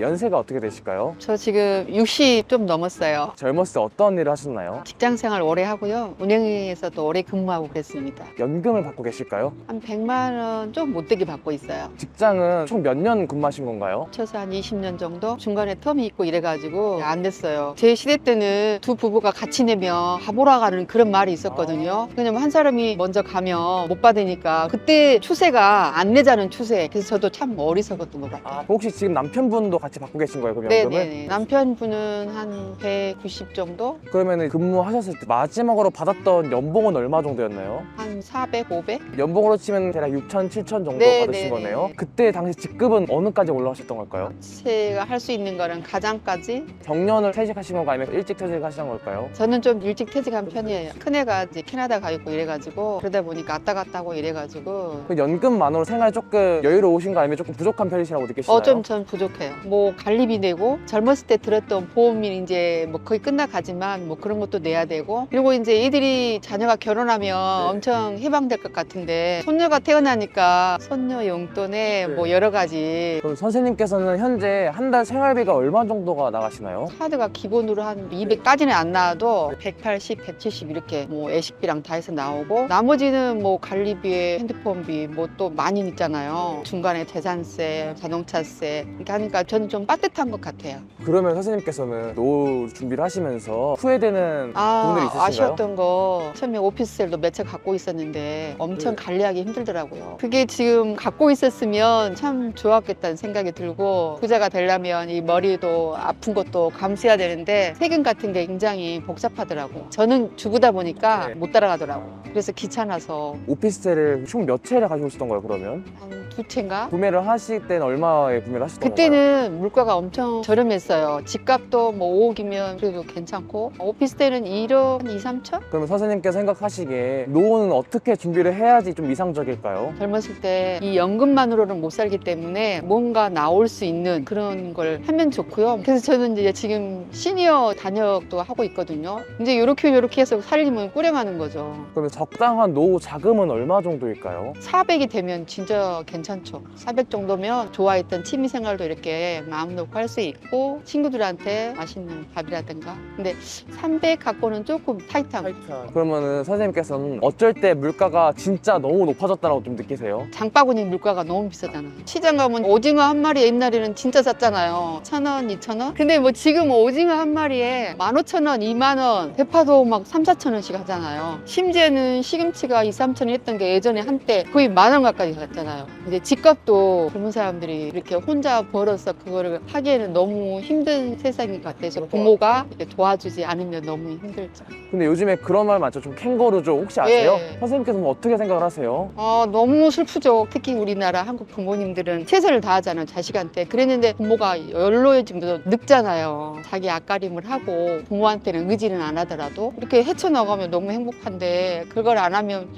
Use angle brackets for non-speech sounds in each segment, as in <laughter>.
연세가 어떻게 되실까요? 저 지금 60 좀 넘었어요. 젊었을 때 어떤 일을 하셨나요? 직장 생활 오래 하고요. 은행에서도 오래 근무하고 그랬습니다. 연금을 받고 계실까요? 한 100만 원 좀 못되게 받고 있어요. 직장은 총 몇 년 근무하신 건가요? 쳐서 한 20년 정도 중간에 텀이 있고 이래가지고 안 됐어요. 제 시대 때는 두 부부가 같이 내면 바보라 가는 그런 말이 있었거든요. 왜냐면 한 사람이 먼저 가면 못 받으니까 그때 추세가 안 내자는 추세. 그래서 저도 참 어리석었던 것 같아요. 혹시 지금 남편분도 같이 받고 계신 거예요? 그럼 연금을? 네네. 남편분은 한 190 정도? 그러면 근무하셨을 때 마지막으로 받았던 연봉은 얼마 정도였나요? 한 400, 500? 연봉으로 치면 대략 6천, 7천 정도 네, 받으신 네, 거네요. 네. 그때 당시 직급은 어느까지 올라가셨던 걸까요? 제가 할 수 있는 거는 가장까지 정년을 퇴직하신 건가 아니면 일찍 퇴직하신 걸까요? 저는 좀 일찍 퇴직한 편이에요. 큰애가 이제 캐나다 가 있고 이래가지고 그러다 보니까 왔다 갔다 하고 이래가지고 그 연금만으로 생활이 조금 여유로우신 거 아니면 조금 부족한 편이시라고 느끼시나요? 어 좀 전 부족해요. 뭐 관리비 내고 젊었을 때 들었던 보험이 이제 뭐 거의 끝나가지만 뭐 그런 것도 내야 되고 그리고 이제 애들이 자녀가 결혼하면 네. 엄청 해방될 것 같은데 손녀가 태어나니까 손녀 용돈에 네. 뭐 여러 가지 그럼 선생님께서는 현재 한 달 생활비가 얼마 정도가 나가시나요? 카드가 기본으로 한 200까지는 안 나와도 180, 170 이렇게 뭐 애식비랑 다 해서 나오고 나머지는 뭐 관리비에 핸드폰비 뭐 또 많이 있잖아요. 중간에 재산세, 자동차세 이렇게 하니까 좀 빠듯한 것 같아요. 그러면 선생님께서는 노후 준비를 하시면서 후회되는 부분들이 아, 있으신가요? 아쉬웠던 거 처음에 오피스텔도 몇 채 갖고 있었는데 엄청 네. 관리하기 힘들더라고요. 그게 지금 갖고 있었으면 참 좋았겠다는 생각이 들고 부자가 되려면 이 머리도 아픈 것도 감수해야 되는데 세금 같은 게 굉장히 복잡하더라고. 저는 주부다 보니까 네. 못 따라가더라고. 그래서 귀찮아서 오피스텔을 총 몇 채를 가지고 있었던 거예요 그러면? 한 두 채인가? 구매를 하실 때는 얼마에 구매를 하셨던 건가요? 그때는 물가가 엄청 저렴했어요. 집값도 뭐 5억이면 그래도 괜찮고 오피스텔은 1억 한 2, 3천? 그러면 선생님께서 생각하시기에 노후는 어떻게 준비를 해야지 좀 이상적일까요? 젊었을 때 이 연금만으로는 못 살기 때문에 뭔가 나올 수 있는 그런 걸 하면 좋고요. 그래서 저는 이제 지금 시니어 단역도 하고 있거든요. 이제 이렇게 이렇게 해서 살림을 꾸려가는 거죠. 그러면 적당한 노후 자금은 얼마 정도일까요? 400이 되면 진짜 괜찮죠. 400 정도면 좋아했던 취미 생활도 이렇게 마음 놓고 할 수 있고 친구들한테 맛있는 밥이라든가. 근데 300 갖고는 조금 타이트한 그러면은 선생님께서는 어쩔 때 물가가 진짜 너무 높아졌다고 좀 느끼세요? 장바구니 물가가 너무 비싸잖아요. 시장 가면 오징어 한 마리 옛날에는 진짜 쌌잖아요. 천 원, 이천 원. 근데 뭐 지금 오징어 한 마리에 만 오천 원, 이만 원. 대파도 막 삼, 사천 원씩 하잖아요. 심지어는 시금치가 이, 삼천 원 했던 게 예전에 한때 거의 만 원 가까이 갔잖아요. 이제 집값도 젊은 사람들이 이렇게 혼자 벌어서 그 거를 하기에는 너무 힘든 세상인 것 같아서 부모가 이렇게 도와주지 않으면 너무 힘들죠. 근데 요즘에 그런 말 많죠. 좀 캥거루죠. 혹시 아세요? 예. 선생님께서는 어떻게 생각을 하세요? 아, 너무 슬프죠. 특히 우리나라 한국 부모님들은 최선을 다하잖아요, 자식한테. 그랬는데 부모가 연로해지면서 늙잖아요. 자기 앞가림을 하고 부모한테는 의지는 안 하더라도 이렇게 헤쳐나가면 너무 행복한데 그걸 안 하면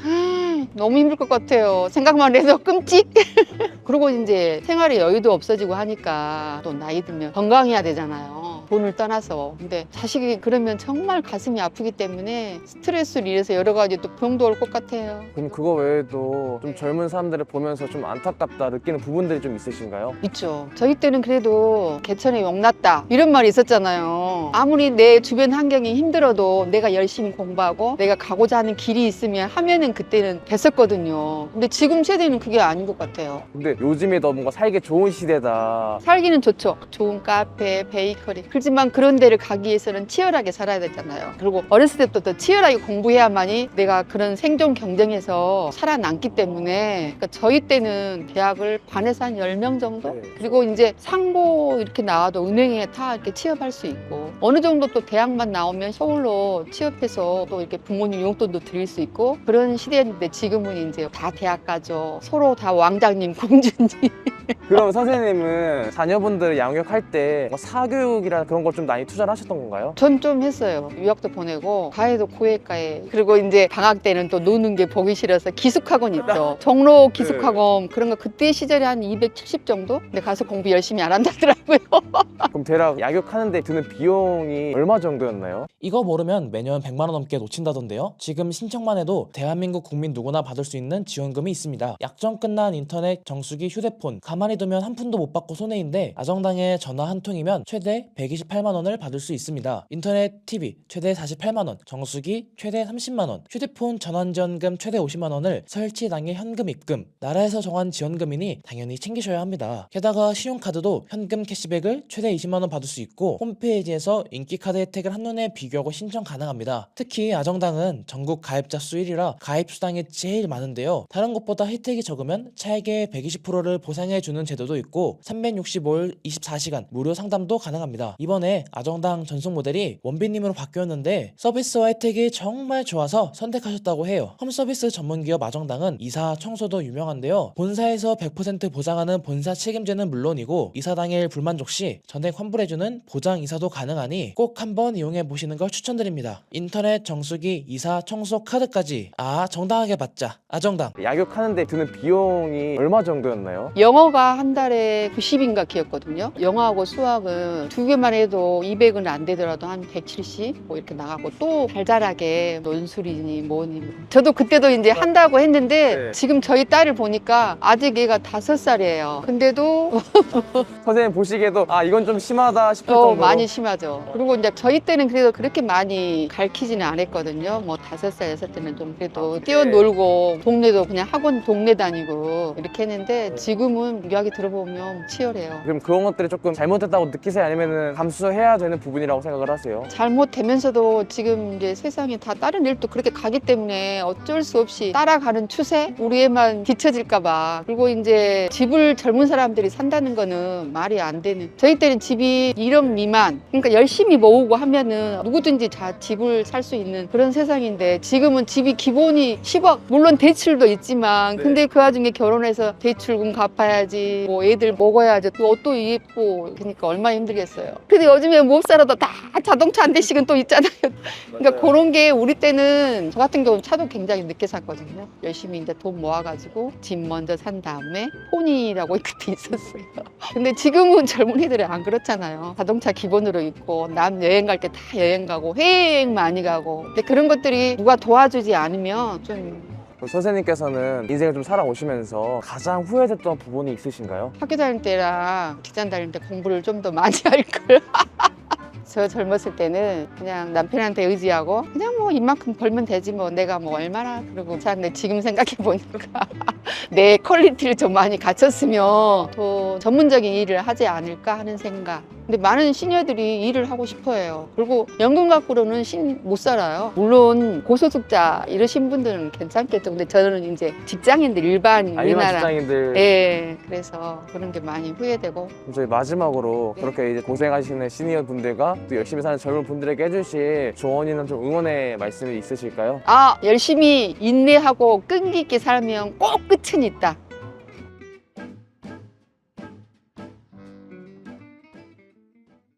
너무 힘들 것 같아요. 생각만 해도 <laughs> 끔찍. 그리고 이제 생활의 여유도 없어지고 하니까 또 나이 들면 건강해야 되잖아요. 돈을 떠나서. 근데 자식이 그러면 정말 가슴이 아프기 때문에 스트레스를 인해서 여러 가지 또 병도 올 것 같아요. 그럼 그거 외에도 좀 네. 젊은 사람들을 보면서 좀 안타깝다 느끼는 부분들이 좀 있으신가요? 있죠. 저희 때는 그래도 개천에 용났다 이런 말이 있었잖아요. 아무리 내 주변 환경이 힘들어도 내가 열심히 공부하고 내가 가고자 하는 길이 있으면 하면은 그때는 됐었거든요. 근데 지금 세대는 그게 아닌 것 같아요. 근데 요즘에 더 뭔가 살기 좋은 시대다. 살기는 좋죠. 좋은 카페, 베이커리. 그렇지만 그런 데를 가기 위해서는 치열하게 살아야 되잖아요. 그리고 어렸을 때부터 더 치열하게 공부해야만이 내가 그런 생존 경쟁에서 살아남기 때문에 그러니까 저희 때는 대학을 반에서 한 10명 정도? 네. 그리고 이제 상고 이렇게 나와도 은행에 다 이렇게 취업할 수 있고 어느 정도 또 대학만 나오면 서울로 취업해서 또 이렇게 부모님 용돈도 드릴 수 있고 그런 시대였는데 지금은 이제 다 대학 가죠. 서로 다 왕자님, 공주님. 그럼 선생님은 자녀분들 양육할 때 뭔가 사교육이나 그런 걸 좀 많이 투자를 하셨던 건가요? 전 좀 했어요. 유학도 보내고 가해도 고해과에 그리고 이제 방학 때는 또 노는 게 보기 싫어서 기숙학원 있죠. <laughs> 종로 기숙학원 그런 거 그때 시절에 한 270 정도? 근데 가서 공부 열심히 안 한다더라고요. <laughs> 그럼 대략 약육하는데 드는 비용이 얼마 정도였나요? 이거 모르면 매년 100만 원 넘게 놓친다던데요. 지금 신청만 해도 대한민국 국민 누구나 받을 수 있는 지원금이 있습니다. 약정 끝난 인터넷, 정수기, 휴대폰 가만히 두면 한 푼도 못 받고 손해인데 아정당에 전화 한 통이면 최대 128만 원을 받을 수 있습니다. 인터넷, TV 최대 48만 원, 정수기 최대 30만 원, 휴대폰 전환 지원금 최대 50만 원을 설치 당일 현금 입금. 나라에서 정한 지원금이니 당연히 챙기셔야 합니다. 게다가 신용카드도 현금 캐시백을 최대 20만 원 받을 수 있고 홈페이지에서 인기 카드 혜택을 한눈에 비교하고 신청 가능합니다. 특히 아정당은 전국 가입자 수 1위라 가입 수당이 제일 많은데요. 다른 곳보다 혜택이 적으면 차액의 120%를 보상해 주는 제도도 있고 365일 24시간 무료 상담도 가능합니다. 이번에 아정당 전속 모델이 원빈님으로 바뀌었는데 서비스와 혜택이 정말 좋아서 선택하셨다고 해요. 홈서비스 전문기업 아정당은 이사 청소도 유명한데요. 본사에서 100% 보장하는 본사 책임제는 물론이고 이사 당일 불만족 시 전액 환불해주는 보장 이사도 가능하니 꼭 한번 이용해 보시는 걸 추천드립니다. 인터넷 정수기 이사 청소 카드까지 아 정당하게 받자 아정당 약육하는데 드는 비용이 얼마 정도였나요? 영어가 한 달에 90인가 키였거든요. 영어하고 수학은 두 개만 해도 200은 안 되더라도 한 170? 뭐 이렇게 나가고 또 달달하게 논술이니 뭐니. 저도 그때도 이제 한다고 했는데 네. 지금 저희 딸을 보니까 아직 얘가 다섯 살이에요. 근데도 <laughs> 선생님 보시기에도 아 이건 좀 심하다 싶을 어, 정도로 많이 심하죠. 그리고 이제 저희 때는 그래도 그렇게 많이 가르치지는 않았거든요. 뭐 다섯 살, 여섯 때는 좀 그래도 아, 뛰어놀고 동네도 그냥 학원 동네 다니고 이렇게 했는데 지금은 이야기 들어보면 치열해요. 그럼 그런 것들이 조금 잘못됐다고 느끼세요? 아니면 감수해야 되는 부분이라고 생각을 하세요? 잘못되면서도 지금 이제 세상에 다 다른 일도 그렇게 가기 때문에 어쩔 수 없이 따라가는 추세? 우리 애만 뒤처질까봐. 그리고 이제 집을 젊은 사람들이 산다는 거는 말이 안 되는. 저희 때는 집이 1억 미만. 그러니까 열심히 모으고 하면은 누구든지 다 집을 살 수 있는 그런 세상인데 지금은 집이 기본이 10억. 물론 대출도 있지만 네. 근데 그 와중에 결혼해서 대출금 갚아야지. 뭐 애들 먹어야지. 또 옷도 입고. 그러니까 얼마나 힘들겠어요. 근데 요즘에 못 살아도 다 자동차 한 대씩은 또 있잖아요. 그러니까 그런 게 우리 때는 저 같은 경우는 차도 굉장히 늦게 샀거든요. 열심히 이제 돈 모아가지고 집 먼저 산 다음에 폰이라고 그때 있었어요. 근데 지금은 젊은이들이 안 그렇잖아요. 자동차 기본으로 있고 남 여행 갈 때 다 여행 가고 해외 여행 많이 가고. 근데 그런 것들이 누가 도와주지 않으면 좀 선생님께서는 인생을 좀 살아오시면서 가장 후회됐던 부분이 있으신가요? 학교 다닐 때랑 직장 다닐 때 공부를 좀 더 많이 할 걸. <laughs> 저 젊었을 때는 그냥 남편한테 의지하고 그냥 뭐 이만큼 벌면 되지 뭐 내가 뭐 얼마나 그러고 근데 지금 생각해 보니까 <laughs> 내 퀄리티를 좀 많이 갖췄으면 더 전문적인 일을 하지 않을까 하는 생각. 근데 많은 시니어들이 일을 하고 싶어 해요. 그리고 연금 갖고로는 신못 살아요. 물론 고소득자 이러신 분들은 괜찮겠죠. 근데 저는 이제 직장인들 일반 아, 일반 우리나라 직장인들 예, 그래서 그런 게 많이 후회되고 그럼 저희 마지막으로 네. 그렇게 이제 고생하시는 시니어 분들과 또 열심히 사는 젊은 분들에게 해주실 조언이나 좀 응원의 말씀이 있으실까요? 아 열심히 인내하고 끈기 있게 살면 꼭 끝은 있다.